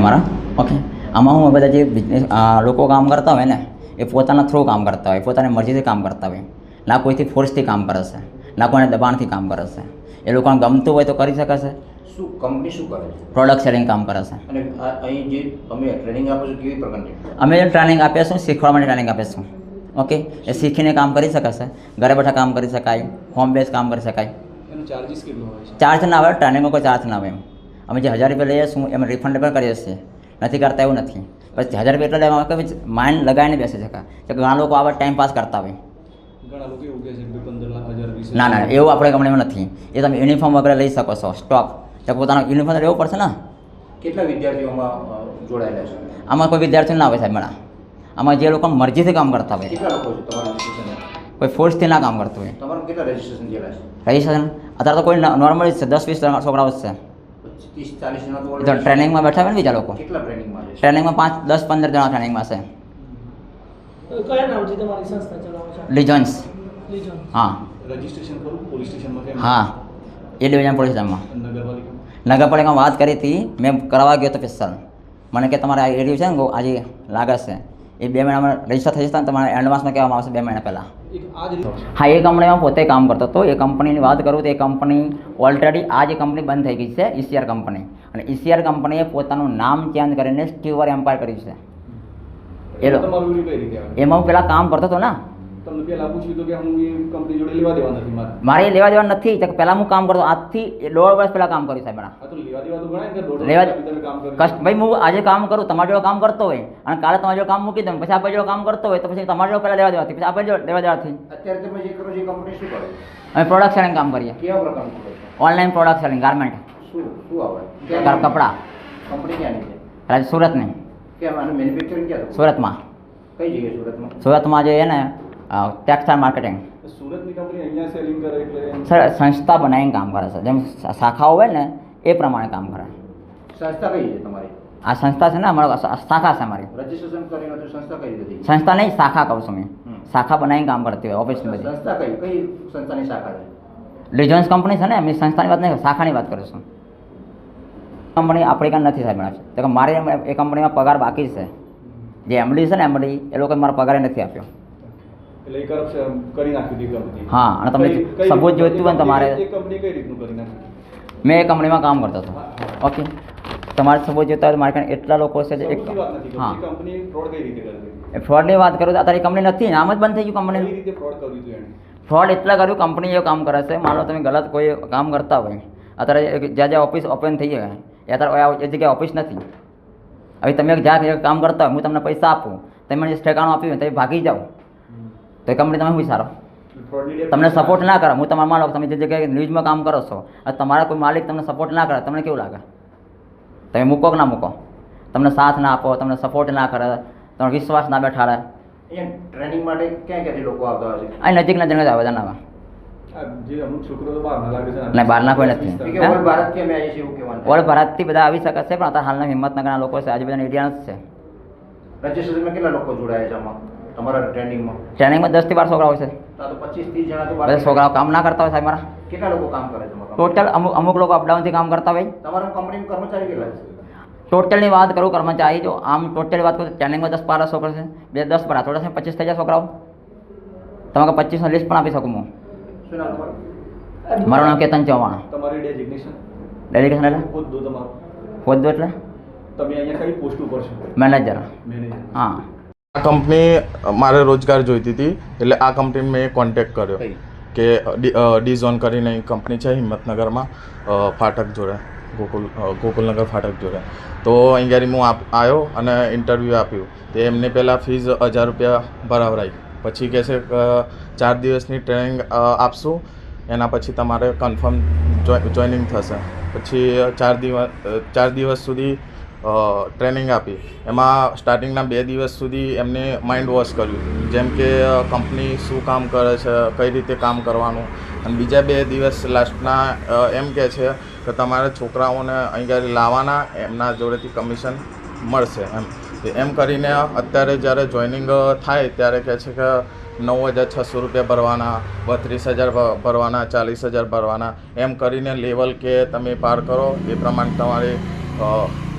તમારા? ઓકે આમાં હું બધા જે બિઝનેસ લોકો કામ કરતા હોય ને એ પોતાના થ્રુ કામ કરતા હોય પોતાની મરજીથી કામ કરતા હોય. ના કોઈથી ફોર્સથી કામ કરે છે ના કોઈને દબાણથી કામ કરે છે. એ લોકોને ગમતું હોય તો કરી શકે છે. શું કંપની શું કરે છે? પ્રોડક્ટ સેલિંગ કામ કરે છે. અને અહીં જે તમે ટ્રેનિંગ આપો છો કેવી પ્રકારની અમે જે ટ્રેનિંગ આપીએ છીએ શીખવા માટે ટ્રેનિંગ આપીએ છીએ. ઓકે એ શીખીને કામ કરી શકાશે ઘરે બેઠા કામ કરી શકાય હોમ બેઝ કામ કરી શકાય. એનો ચાર્જિસ કેટલો હોય ચાર્જ ના આવે ટ્રેનિંગમાં કોઈ ચાર્જ ના આવે એમ. અમે જે હજાર રૂપિયા લઈએ છીએ એમ રિફંડ પણ કરીએ છીએ. નથી કરતા એવું નથી. પછી હજાર રૂપિયા એટલે એમાં કે માઇન્ડ લગાવીને બેસી શકાય. કે ઘણા લોકો આવા ટાઈમ પાસ કરતા હોય. ઘણા લોકો એવું કહે છે કે પંદર લાખ હજાર વીસ ના ના એવું આપણે કંપનીમાં નથી. એ તમે યુનિફોર્મ વગેરે લઈ શકો છો. સ્ટોક તો પોતાનો યુનિફોર્મ લેવો પડશે ને? કેટલા વિદ્યાર્થીઓમાં જોડાયેલા છે? આમાં કોઈ વિદ્યાર્થી ના આવે સાહેબ મારા. આમાં જે લોકો મરજીથી કામ કરતા હોય. કોઈ ફોર્સથી ના કામ કરતું હોય. તમારું કેટલા રજિસ્ટ્રેશન અત્યારે તો કોઈ નોર્મલી જ છે દસ વીસ છોકરાઓ છે. ત્રીસ ચાલીસ જણા તો ટ્રેનિંગમાં બેઠા હોય ને બીજા લોકો? કેટલા ટ્રેનિંગમાં છે? ટ્રેનિંગમાં પાંચ દસ પંદર જણા ટ્રેનિંગમાં છે. કયા નામથી તમારી સંસ્થા ચલાવો છો? લિજન્સ. હા. રજીસ્ટ્રેશન કરું? પોલીસ સ્ટેશનમાં હા. એ ડિવિઝન પોલીસ સ્ટેશનમાં. નગરપાલિકા નગરપાલિકામાં વાત કરી હતી. મેં કરાવવા ગયો હતો સ્પેશિયલ મને કે તમારે આ એરિયો છે ને બહુ આજે લાગે છે. એ બે મહિનામાં રજિસ્ટર થઈ જશે ને તમારે એડવાન્સમાં કહેવામાં આવશે બે મહિના પહેલાં. હા એ કંપનીમાં પોતે કામ કરતો હતો. એ કંપનીની વાત કરું તો એ કંપની ઓલરેડી આ જે કંપની બંધ થઈ ગઈ છે ઈસીઆર કંપની. અને ઈસીઆર કંપનીએ પોતાનું નામ ચેન્જ કરીને સ્ટીવર એમ્પાયર કર્યું છે. એ એમાં હું પહેલાં કામ કરતો હતો ને તમને પહેલા પૂછ્યું હતું કે હું એ કંપની જોડે લેવા દેવા નથી મારે. મારે એ લેવા દેવા નથી તો પહેલાં હું કામ કરતો આજથી એ દોઢ વર્ષ પહેલાં કામ કર્યું સાહેબ મારા. તો લેવા દેવા તો ગણાય કે દોઢ લેવા તમે કામ કર્યું. ભાઈ હું આજે કામ કરું તમારી જોડે કામ કરતો હોય અને કાલે તમારી જોડે કામ મૂકી દઉં પછી આપણે જોડે કામ કરતો હોય તો પછી તમારી જોડે પહેલાં લેવા દેવાથી પછી આપણે જોડે લેવા દેવાથી. અત્યારે તમે જે કરો છો કંપની શું કરો? અમે પ્રોડક્ટ સેલિંગ કામ કરીએ. કેવા પ્રકારનું કરો ઓનલાઈન પ્રોડક્ટ સેલિંગ ગાર્મેન્ટ શું શું આવે કપડાં. કંપની ક્યાંની છે? સુરતની. કેમ આનું મેન્યુફેક્ચરિંગ ક્યાં સુરતમાં. કઈ જગ્યાએ સુરતમાં? સુરતમાં જે છે ને ટેક્સટાઇલ માર્કેટિંગ સુરતની કંપની અહીંયા સેલિંગ કરે એટલે સર સંસ્થા બનાવીને કામ કરે છે. જેમ શાખાઓ હોય ને એ પ્રમાણે કામ કરે. સંસ્થા કઈ છે તમારી? આ સંસ્થા છે ને અમારો શાખા છે અમારી. રજીસ્ટ્રેશન કરીને તો સંસ્થા કઈ હતી સંસ્થા નહીં શાખા કહું છું મેં. શાખા બનાવીને કામ કરતી હોય ઓફિસની બધી. સંસ્થા કઈ? કઈ સંસ્થાની શાખા છે? લિજન્સ કંપની છે ને એમની સંસ્થાની વાત નહીં શાખાની વાત કરું છું કંપની આપણી કાંઈ નથી સાહેબ તો કે મારે એ કંપનીમાં પગાર બાકી છે. જે એમડી છે ને એમડી એ લોકોએ મારો પગાર નથી આપ્યો. એટલે કરપ્શન કરી નાખ્યું હતી કંપની હા અને તમને રીતનું- જોઈતું હોય ને તમારે એ કંપની કઈ રીતનું કરી નાખ્યું? મેં એ કંપનીમાં કામ કરતો હતો. ઓકે તમારે સપોઝ જોતા હોય મારે એટલા લોકો છે જે એક હા. કંપની ફ્રોડ કઈ રીતે કરતી એ ફ્રોડની વાત કરું તો અત્યારે કંપની નથી નામ જ બંધ થઈ ગયું કંપની રીતે ફ્રોડ કર્યું હતું એણે? ફ્રોડ એટલા કર્યું કંપની એ કામ કરે છે. માનો તમે ગલત કોઈ કામ કરતા હોય અત્યારે જ્યાં જ્યાં ઓફિસ ઓપન થઈ ગયા એ અત્યારે એ જગ્યાએ ઓફિસ નથી. હવે તમે જ્યાં કામ કરતા હોય હું તમને પૈસા આપું તમે મને ઠેકાણું આપ્યું હોય તમે ભાગી જાઓ. તો એ કંપની તમે વિચારો? તમને સપોર્ટ ના કરે. હું તમારા માનો તમે જે જગ્યાએ ન્યૂઝમાં કામ કરો છો તમારા કોઈ માલિક તમને સપોર્ટ ના કરે તમને કેવું લાગે? તમે મૂકો કે ના મૂકો? તમને સાથ ના આપો તમને સપોર્ટ ના કરે તમને વિશ્વાસ ના બેઠાડે. ટ્રેનિંગ માટે ક્યાં ક્યાંથી લોકો આવતા હશે અહીં નજીકના જણ આવે આ જે અમુક છોકરો તો બહારના છે કોઈ નથી. ઓલ ભારતથી બધા આવી શકે છે પણ અત્યારે હાલના હિંમતનગરના લોકો છે આજુબાજુના એરિયાના જ છે. રજીસ્ટ્રેશનમાં કેટલા લોકો જોડાયા છે આમાં? તમારા ટ્રેનિંગમાં? ટ્રેનિંગમાં દસથી બાર છોકરાઓ છે. તો બધા છોકરાઓ કામ ના કરતા હોય સાહેબ મારા. કેટલા લોકો કામ કરે છે ટોટલ અમુક અમુક લોકો અપડાઉનથી કામ કરતા હોય. તમારા કંપનીમાં કર્મચારી કેટલા છે? ટોટલની વાત કરું કર્મચારી જો આમ ટોટલ વાત કરું ટ્રેનિંગમાં દસ બાર છોકરા છે. બે દસ બાર થોડા છે પચીસ થઈ જાય છોકરાઓ. તમારે પચીસનું લિસ્ટ પણ આપી શકું હું. મારું નામ કેતન ચૌહાણ. તમારી ડેઝિગ્નેશન ડેડિકેશન એટલે? હોદ્દો તમારો. હોદ્દો એટલે? તમે અહીંયા કઈ પોસ્ટ ઉપર છો? મેનેજર મેનેજર હા. આ કંપની મારે રોજગાર જોઈતી હતી એટલે આ કંપની મેં કોન્ટેક્ટ કર્યો કે ડી ઝોન કરીને કંપની છે હિંમતનગરમાં ફાટક જોડે ગોકુલ ગોકુલનગર ફાટક જોડે. તો અહીંયા હું આપ આવ્યો અને ઇન્ટરવ્યૂ આપ્યું. તે એમને પહેલાં ફીસ હજાર રૂપિયા ભરાવરાઈ. પછી કહે છે ચાર દિવસની ટ્રેનિંગ આપશું. એના પછી તમારે કન્ફર્મ જોઈનિંગ થશે. પછી ચાર દિવસ ચાર દિવસ સુધી ટ્રેનિંગ આપી. એમાં સ્ટાર્ટિંગના બે દિવસ સુધી એમને માઇન્ડ વોશ કર્યું. જેમ કે કંપની શું કામ કરે છે, કઈ રીતે કામ કરવાનું. અને બીજા બે દિવસ લાસ્ટના એમ કહે છે કે તમારે છોકરાઓને અહીં લાવવાના, એમના જોડેથી કમિશન મળશે એમ. એમ કરીને અત્યારે જ્યારે જોઈનિંગ થાય ત્યારે કહે છે કે નવ હજાર છસો રૂપિયા ભરવાના, બત્રીસ હજાર ભરવાના, ચાલીસ હજાર ભરવાના. એમ કરીને લેવલ કે તમે પાર કરો, એ પ્રમાણે તમારી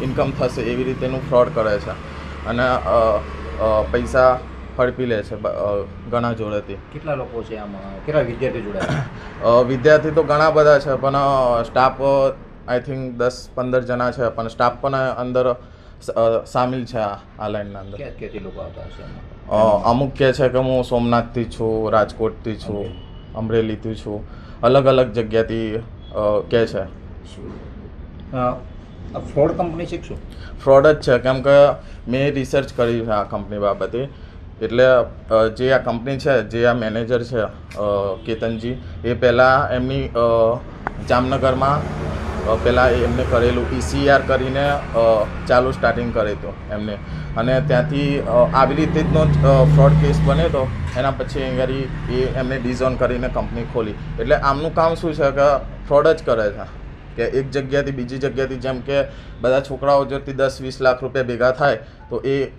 ઇન્કમ થશે એવી રીતેનું ફ્રોડ કરે છે. અને પૈસા હડપી લે છે ઘણા જોડેથી. કેટલા લોકો છે આમાં? કેટલા વિદ્યાર્થી જોડાયા વિદ્યાર્થી તો ઘણા બધા છે પણ સ્ટાફ આઈ થિંક દસ પંદર જણા છે પણ સ્ટાફ પણ અંદર સામેલ છે આ આ લાઈનના અંદર. ક્યાંથી લોકો આવતા હશે અમુક કહે છે કે હું સોમનાથથી છું રાજકોટથી છું અમરેલીથી છું અલગ અલગ જગ્યાથી કહે છે. ફ્રોડ કંપની છે શું ફ્રોડ જ છે. કેમ કે મેં રિસર્ચ કરી છે આ કંપની બાબતે. એટલે જે આ કંપની છે, જે આ મેનેજર છે કેતનજી, એ પહેલાં એમની જામનગરમાં પહેલાં એમને કરેલું ઈસીઆર કરીને ચાલુ સ્ટાર્ટિંગ કર્યું હતું એમને. અને ત્યાંથી આવી રીતે જનો ફ્રોડ કેસ બન્યો તો એના પછી અહીંયા એ એમને ડિઝોન કરીને કંપની ખોલી. એટલે આમનું કામ શું છે કે ફ્રોડ જ કરે છે. કે એક જગ્યાથી બીજી જગ્યાથી જેમ કે બધા છોકરાઓ જોથી દસ વીસ લાખ રૂપિયા ભેગા થાય તો એ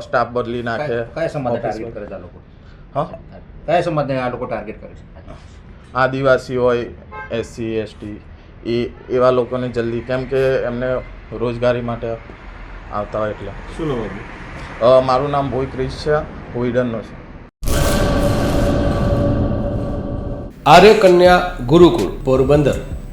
સ્ટાફ બદલી નાખે કયા- ઓફિસ ટાર્ગેટ કરે છે આ લોકો? હા? કયા સમાજને આ લોકો ટાર્ગેટ કરે છે? આદિવાસી હોય એસસી એસટી એ એવા લોકોને જલ્દી કેમ કે એમને રોજગારી માટે આવતા હોય એટલે. શું નામ મારું નામ ભોઈ ક્રિશ છે હોઈડનનો છે. આર્ય કન્યા ગુરુકુળ પોરબંદર.